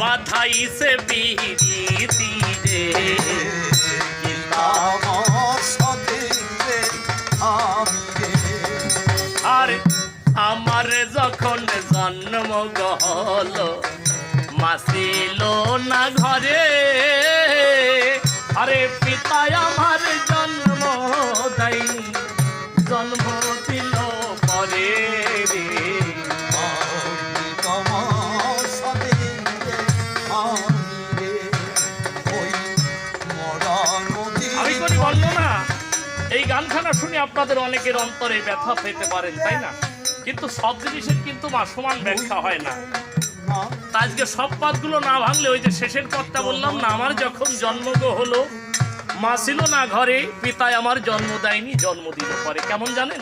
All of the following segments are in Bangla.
বাধাইছে বিরীতি রে। আর আমার যখন জন্ম গহল মাসিল না ঘরে আরে পিতায় আমার এই গানখানা শুনে আপনাদের অনেকের অন্তরে ব্যথা পেতে পারেন, তাই না? কিন্তু সব জিনিসের কিন্তু মা সমান ব্যাখ্যা হয় না। আজকে সব পাতগুলো না ভাঙলে ওই যে শেষের পথটা বললাম না, আমার যখন জন্ম হলো, মা ছিল না ঘরে পিতায় আমার জন্ম দেয়নি জন্ম দিল পরে। কেমন জানেন?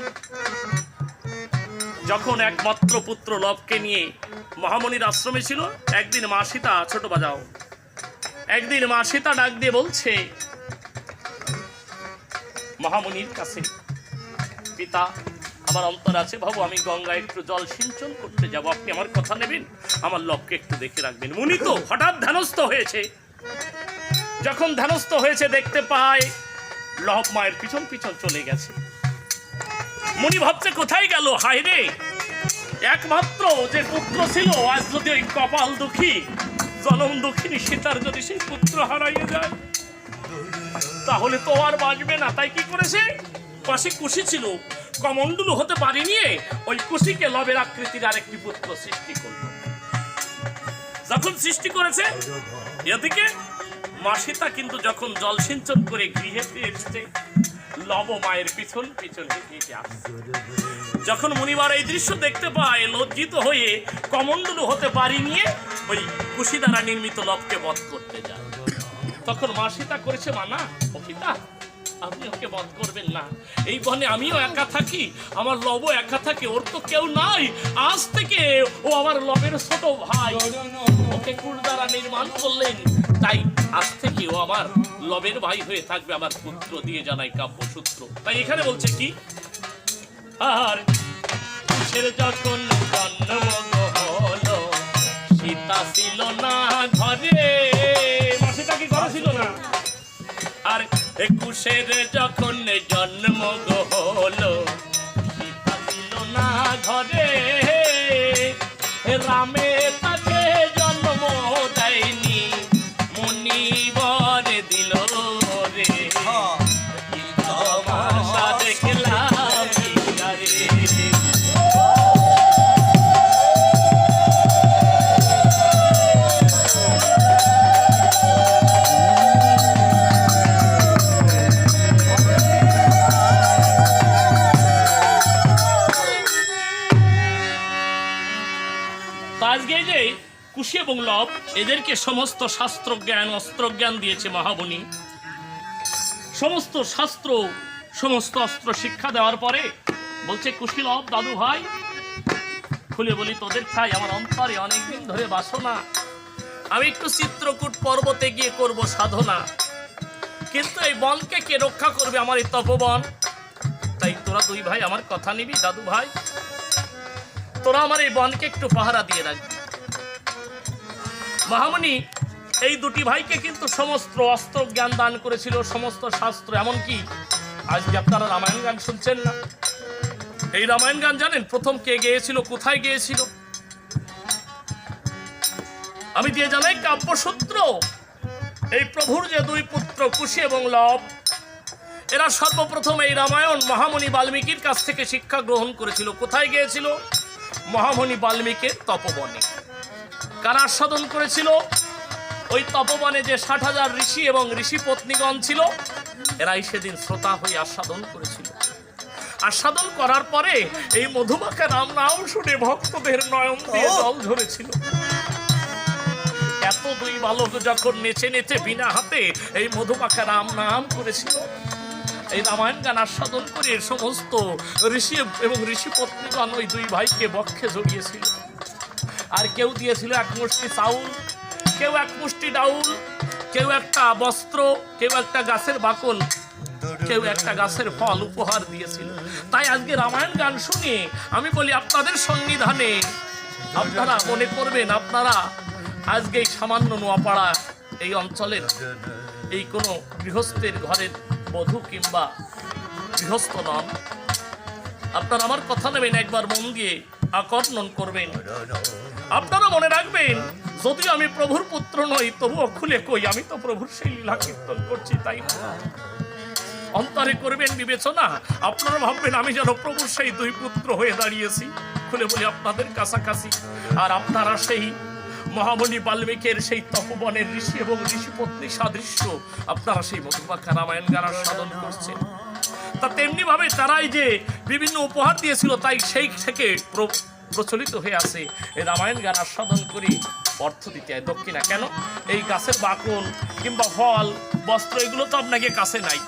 যখন একমাত্র পুত্র লবকে নিয়ে মহামণির আশ্রমে ছিল, একদিন মা সীতা ছোট বাজাও। একদিন মা সীতা ডাক দিয়ে বলছে মহামণির কাছে। পিতা, আমার অন্তর আছে বাবু, আমি গঙ্গায় একটু জল সিঞ্চন করতে যাব। আপনি আমার কথা নেবেন? আমার লবকে একটু দেখে রাখবেন। মুনি তো হঠাৎ ধ্যানস্থ হয়েছে। যখন ধ্যানস্থ হয়েছে, দেখতে পায় লব মায়ের পিছন পিছন চলে গেছে। মুনি ভাবছে, কোথায় গেল? হায় রে! একমাত্র যে পুত্র ছিল, আজ যদি ওই কপাল দুঃখী, জনম দুঃখিনী সীতার যদি সেই পুত্র হারাইয়ে যায়। তাহলে তো আর বাঁচবে না, তাই কি করেছে? পাশে কুশি ছিল, কমণ্ডলু হতে পারি নিয়ে ওই কুশিকে লবের আকৃতির আরেকটি পুত্র সৃষ্টি করল। যখন সৃষ্টি করেছে, এদিকে মাসিতা কিন্তু যখন জল সিঞ্চন করে গৃহে এসছে, লব মায়ের পিছন পিছন যখন মুনিবার এই দৃশ্য দেখতে পায়, লজ্জিত হয়ে কমণ্ডলু হতে পারি নিয়ে ওই কুশি দ্বারা নির্মিত লবকে বধ করতে যায়। তখন মা সীতা করেছে মানা ও পিতা আপনি ওকে বধ করবেন না। এই বনে আমিও একা থাকি আমার লব একা থাকে ওর তো কেউ নাই। আজ থেকে ও আমার লবের ছোট ভাই। ওকে কুল দ্বারা নির্মাণ করলেন। তাই আজ থেকে ও আমার লবের ভাই হয়ে থাকবে আমার পুত্র দিয়ে জানাই কাব্যসূত্র। তাই এখানে বলছে কি? আর যখন জন্ম হলো সীতা ছিল না ঘরে। আর একুশের যখন জন্ম এবং লব এদেরকে সমস্ত শাস্ত্র জ্ঞান অস্ত্র জ্ঞান দিয়েছে মহাবনী সমস্ত শাস্ত্র, সমস্ত অস্ত্র শিক্ষা দেওয়ার পরে বলছে কুশি লব দাদু ভাই, খুলে বলি তোদের চাই আমার অন্তরে অনেকদিন ধরে বাসনা। আমি একটু চিত্রকূট পর্বতে গিয়ে করব সাধনা। কিন্তু এই বনকে কে রক্ষা করবে আমার এই তপবন? তাই তোরা দুই ভাই আমার কথা নিবি, দাদু ভাই। তোরা আমার এই বনকে একটু পাহারা দিয়ে রাখবি। মহামণি এই দুটি ভাইকে কিন্তু সমস্ত অস্ত্র জ্ঞান দান করেছিল, সমস্ত শাস্ত্র, এমনকি আজকে আপনারা রামায়ণ গান শুনছেন না। এই রামায়ণ গান জানেন, প্রথম কে গেয়েছিল, কোথায় গিয়েছিল? আমি দিয়ে জানাই, কাব্যসূত্র, এই প্রভুর যে দুই পুত্র কুশি এবং লব, এরা সর্বপ্রথম এই রামায়ণ মহামণি বাল্মীকির কাছ থেকে শিক্ষা গ্রহণ করেছিল। কোথায় গিয়েছিল? মহামণি বাল্মীকির তপবনে। কারা আস্বাদন করেছিল। ওই তপবনে যে ষাট হাজার ঋষি এবং ঋষি পত্নীগণ ছিল এরাই সেদিন শ্রোতা হয়ে আস্বাদন করেছিল। আস্বাদন করার পরে এই মধুমাখা রাম নাম শুনে ভক্তদের নয়ন দিয়ে! জল ঝরেছিল। এত দুই বালক যখন নেচে নেচে বিনা হাতে এই মধুমাখা রাম নাম করেছিল এই রামায়ণ গান আস্বাদন করে সমস্ত ঋষি এবং ঋষি পত্নীগণ ওই দুই ভাইকে বক্ষে জড়িয়েছিল। আর কেউ দিয়েছিল এক মুষ্টি চাউল, কেউ এক মুষ্টি ডাউল, কেউ একটা বস্ত্র, কেউ একটা গাছের বাকল, কেউ একটা গাছের ফল উপহার দিয়েছিল। তাই আজকে রামায়ণ গান শুনে আমি বলি, আপনাদের সন্নিধানে আপনারা মনে করবেন আপনারা আজকে এই সামান্য নোয়াপাড়া এই অঞ্চলের এই কোনো গৃহস্থের ঘরের বধূ কিংবা গৃহস্থ নন। আপনারা আমার কথা নেবেন একবার মন দিয়ে। আকর্ষণ করবেন। আপনারা মনে রাখবেন, যদিও আমি প্রভুর পুত্র নই তবুও খুলে কই, আমি তো প্রভুর সেই লীলা কীর্তন করছি, তাই না? অন্তরে করবেন বিবেচনা, আপনারা ভাববেন আমি যেন প্রভুর সেই দুই পুত্র হয়ে দাঁড়িয়েছি খুলে বলি আপনাদের কাছাকাছি, আর আপনারা সেই মহামণি বাল্মীকের সেই তপবনের ঋষি এবং ঋষিপত্নী সাদৃশ্য, আপনারা সেই মধুপাখা রামায়ণ গানার সাধন করছেন। তা তেমনি ভাবে তারাই যে বিভিন্ন উপহার দিয়েছিল, তাই সেই থেকে প্র- প্রচলিত হয়ে আছে। এই রামায়ণ গান আস্বাদন করি, অর্থ দিতে হয়। দক্ষিণা কেন? এই গাছের বাকল কিংবা ফল, বস্ত্র, এগুলো তো আপনাকে কাছে নাই।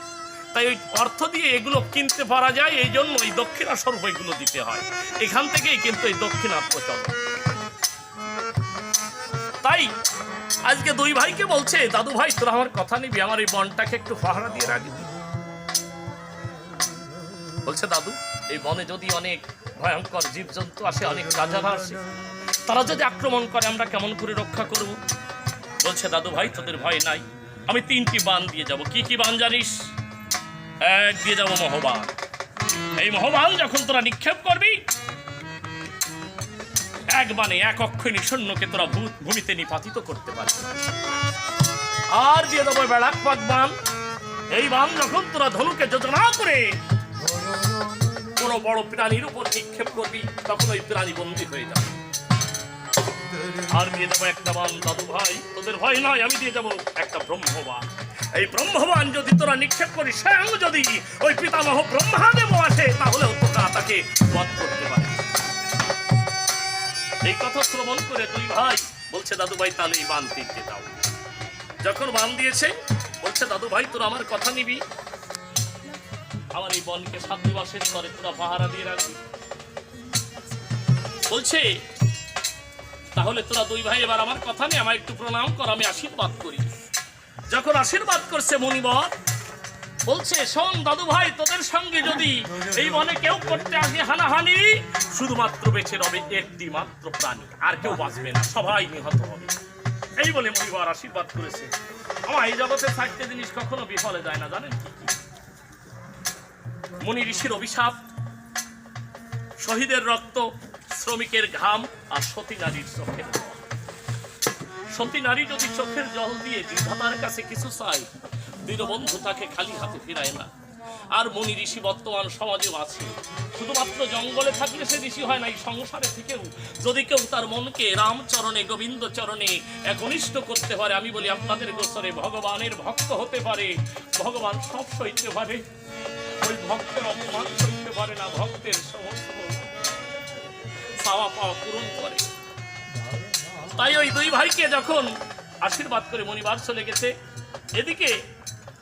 তাই ওই অর্থ দিয়ে এগুলো কিনতে পারা যায়, এই জন্য এই দক্ষিণা স্বরূপ এগুলো দিতে হয়। এখান থেকেই কিন্তু এই দক্ষিণার প্রচলন। তাই আজকে দুই ভাইকে বলছে দাদু ভাই তোরা আমার কথা নিবি, আমার এই বনটাকে একটু পাহারা দিয়ে রাখবি। বলছে, দাদু, এই বনে যদি অনেক ভয়ঙ্কর জীবজন্তু আসে, অনেক রাজারা আসে, তারা যদি আক্রমণ করে, আমরা কেমন করে রক্ষা করব? বলছে, দাদু ভাই, তোদের ভয় নাই। আমি তিনটি বান দিয়ে যাব। কি কি বান জানিস? এক, দিয়ে যাব মহবান। এই মহবান যখন তোরা নিক্ষেপ করবি, এক বানে এক অক্ষয় সৈন্যকে তোরা ভূমিতে নিপাতিত করতে পারবি। আর দিয়ে দেবো বেড়াক বান। এই বান যখন তোরা ধনুকে যোজনা করে কোনো বড় প্রাণীর উপর নিক্ষেপ করবি, তখন ওই প্রাণী বন্দী হয়ে যাবে। আর দিয়ে একটা দাদু ভাই, তোদের ভয় নয়, আমি দিয়ে যাব একটা ব্রহ্মবান। এই ব্রহ্মবান যদি তোরা নিক্ষেপ করিস, স্বয়ং যদি ওই পিতামহ ব্রহ্মাদেব আসে তোরা তাকে বধ করতে পারে এই কথা শ্রবণ করে তুই ভাই বলছে, দাদু ভাই, তাহলে এই বান দাও। যখন বান দিয়েছে, বলছে, দাদু ভাই, তোরা আমার কথা নিবি? আমার এই বনকে সাত দিবসের করে তোরা পাহারা দিয়ে রাখবি। বলছে, তাহলে তোরা দুই ভাই এবার আমার কথা নেই আমার একটু প্রণাম কর, আমি আশীর্বাদ করি। যখন আশীর্বাদ করছে মণিবর, বলছে, শোন দাদু ভাই, তোদের সঙ্গে যদি এই বনে কেউ করতে আসে হানাহানি, শুধুমাত্র বেঁচে রবে একটি মাত্র প্রাণী, আর কেউ বাঁচবে না, সবাই নিহত হবে। এই বলে মণিবর আশীর্বাদ করেছে। আমার এই জগতে থাকতে জিনিস কখনো বিফলে যায় না, জানেন কি? মুনি ঋষির অভিশাপ, শহীদের রক্ত, শ্রমিকের ঘাম আর সতী নারীর চোখের সতী নারী যদি চোখের জল দিয়ে বিধাতার কাছে কিছু চায় দীনবন্ধু তাকে খালি হাতে ফিরায় না। আর মুনি ঋষি বর্তমান সমাজেও আছে। শুধুমাত্র জঙ্গলে থাকলে সে ঋষি হয় না, এই সংসারে থেকেও। যদি কেউ তার মনকে রামচরণে গোবিন্দ চরণে একনিষ্ঠ করতে পারে, আমি বলি আপনাদের গোচরে ভগবানের ভক্ত হতে পারে। ভগবান সব সইতে পারে। ওই ভক্তের অপমান সইতে পারে না, ভক্তের সমস্ত চাওয়া পাওয়া পূরণ করে। তাই ওই দুই ভাইকে যখন আশীর্বাদ করে মণিবার চলে গেছে এদিকে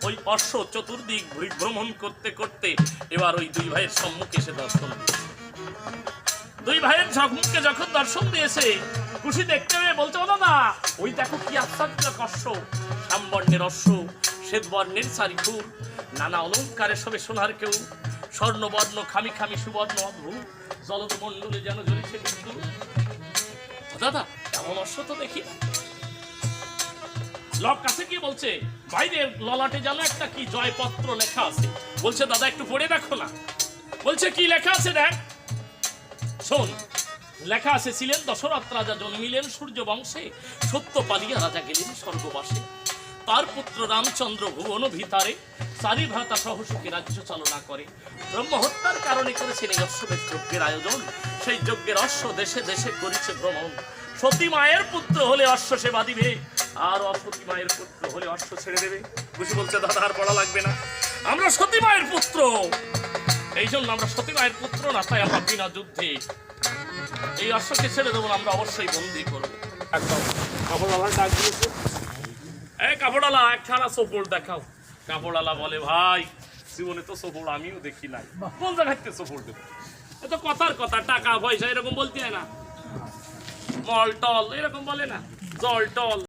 ওই অশ্ব চতুর্দিক ভ্রমণ করতে করতে এবার ওই দুই ভাইয়ের সম্মুখে এসে দর্শন দুই ভাইয়ের সম্মুখে যখন দর্শন দিয়েছে, খুশি দেখতে পেয়ে বলছে, ও দাদা, ওই দেখো কি আশ্চর্য কষ্ট শ্যামবর্ণের অশ্ব শ্বেতবর্ণের চারিফুল নানা অলঙ্কারের সবে সোনার কেউ। স্বর্ণবর্ণ, খামি খামি সুবর্ণ অদ্ভুত। জলদ মণ্ডলে যেন জ্বলেছে ও দাদা এমন অশ্ব তো দেখি। না। লোক কাছে কি বলছে, বাইরের ললাটে যেন একটা কি জয়পত্র লেখা আছে? বলছে, দাদা, একটু পড়ে দেখো না। বলছে, কি লেখা আছে দেখ? শোন, লেখা আছে, ছিলেন দশরথ রাজা জন্মিলেন সূর্য বংশে সত্য পালিয়া রাজা গেলেন স্বর্গবাসে। তার পুত্র রামচন্দ্র ভুবন ভিতারে চারি ভ্রাতা সহ সুখে রাজ্য চালনা করে। ব্রহ্ম হত্যার কারণে করেছেন এই অশ্বমেধ যজ্ঞের আয়োজন। সেই যজ্ঞের অশ্ব দেশে দেশে করেছে ভ্রমণ। সতী মায়ের পুত্র হলে অশ্ব সেবা দিবে, আর অসতী মায়ের পুত্র হলে অশ্ব ছেড়ে দেবে। বুঝি বলছে, দাদা, আর পড়া লাগবে না। আমরা সতী মায়ের পুত্র! এই জন্য আমরা সতী মায়ের পুত্র না, তাই আমরা বিনা যুদ্ধে এই অশ্বকে ছেড়ে দেবো আমরা অবশ্যই বন্দি করব। একদম। কাপড়ওয়ালা ডাক দিয়েছে। এই কাপড়ওয়ালা একখানা সফল দেখাও। কাপড়ালা বলে, ভাই, জীবনে তো সফল আমিও দেখি নাই। কোন জায়গাতে সফল দেবো? এ তো কথার কথা, টাকা, পয়সা, এরকম বলতে হয় না। মল টল, এরকম বলে না। জল টল।